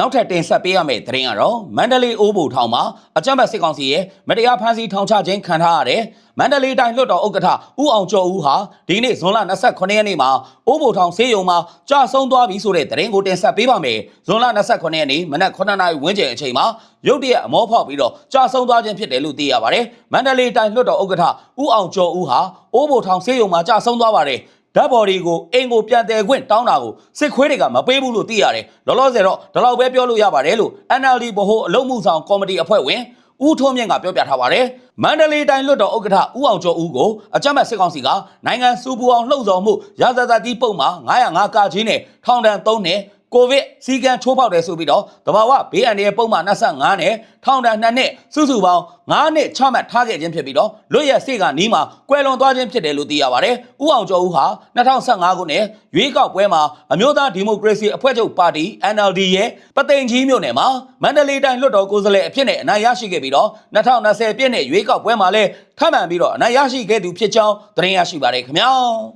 နောက်ထပ်တင်ဆက်ပေးရမယ့်သတင်းကတော့မန္တလေးအိုးဘူထောင်မှာအကြမ်းဖက်စစ်ကောင်စီရဲ့မတရားဖမ်းဆီးထောင်ချခြင်းခံထားရတဲ့မန္တလေးတိုင်းလွှတ်တော်ဥက္ကဋ္ဌဦးအောင်ကျော်ဦးဟာဒီနေ့ဇွန်လ28ရက်နေ့မှာအိုးဘူထောင်ဆေးရုံမှာကြာဆုံးသွားပြီဆိုတဲ့သတင်းကိုတင်ဆက်ပေးပါမယ်ဇွန်လ28ရက်နေ့မနက်9:00နာရီဝန်းကျင်အချိန်မှာရုတ်တရက်အမောဖောက်ပြီးတော့ကြာဆုံးသွားခြင်းဖြစ်တယ်လို့သိရပါတယ်မန္တလေးတိုင်းလွှတ်တော်ဥက္ကဋ္ဌဦးအောင်ကျော်ဦးဟာအိုးဘူထောင်ဆေးရုံမှာကြာဆုံးသွားပါတယ် ဓာတ်ဘော်တွေကိုအိမ်ကိုပြန်တယ်ခွင့်တောင်းတာကိုစစ်ခွေးတွေကမပေးဘူးလို့သိရတယ်။လောလောဆယ်တော့ဒီလောက်ပဲပြောလို့ရပါတယ်လို့ NLD ဗဟိုအလုံးမှုဆောင်ကော်မတီအဖွဲ့ဝင်ဦးထွန်းမြင့်ကပြောပြထားပါတယ်။မန္တလေးတိုင်းလွှတ်တော်ဥက္ကဋ္ဌဦးအောင်ကျော်ဦးကိုအကြမ်းဖက်စစ်ကောင်စီကနိုင်ငံစူပူအောင်လှုံ့ဆော်မှုရာဇသတ်ကြီးပုံမှာ905ကကြီးနဲ့ထောင်ဒဏ်3နှစ် ကိုဗစ်စီကံချိုးဖောက်တယ်ဆိုပြီးတော့တဘာဝဘေးအန္တရာယ်ပုံမှန်25နဲ့ထောင်ဒဏ်2နှစ်စုစုပေါင်း9နှစ်ချမှတ်ထားခဲ့ခြင်းဖြစ်ပြီးတော့လွတ်ရက်စေကနီးမှာကွယ်လွန်သွားခြင်းဖြစ်တယ်လို့သိရပါတယ်။ဦးအောင်ကျော်ဦးဟာ2015ခုနှစ်ရွေးကောက်ပွဲမှာအမျိုးသားဒီမိုကရေစီအဖွဲ့ချုပ်ပါတီ NLD ရဲ့ပသိမ်ကြီးမြို့နယ်မှာမန္တလေးတိုင်းလွှတ်တော်ကိုယ်စားလှယ်အဖြစ်နဲ့အနိုင်ရရှိခဲ့ပြီးတော့2020ပြည့်နှစ်ရွေးကောက်ပွဲမှာလည်းထပ်မံပြီးတော့အနိုင်ရရှိခဲ့သူဖြစ်ကြောင်းသတင်းရရှိပါတယ်ခင်ဗျာ။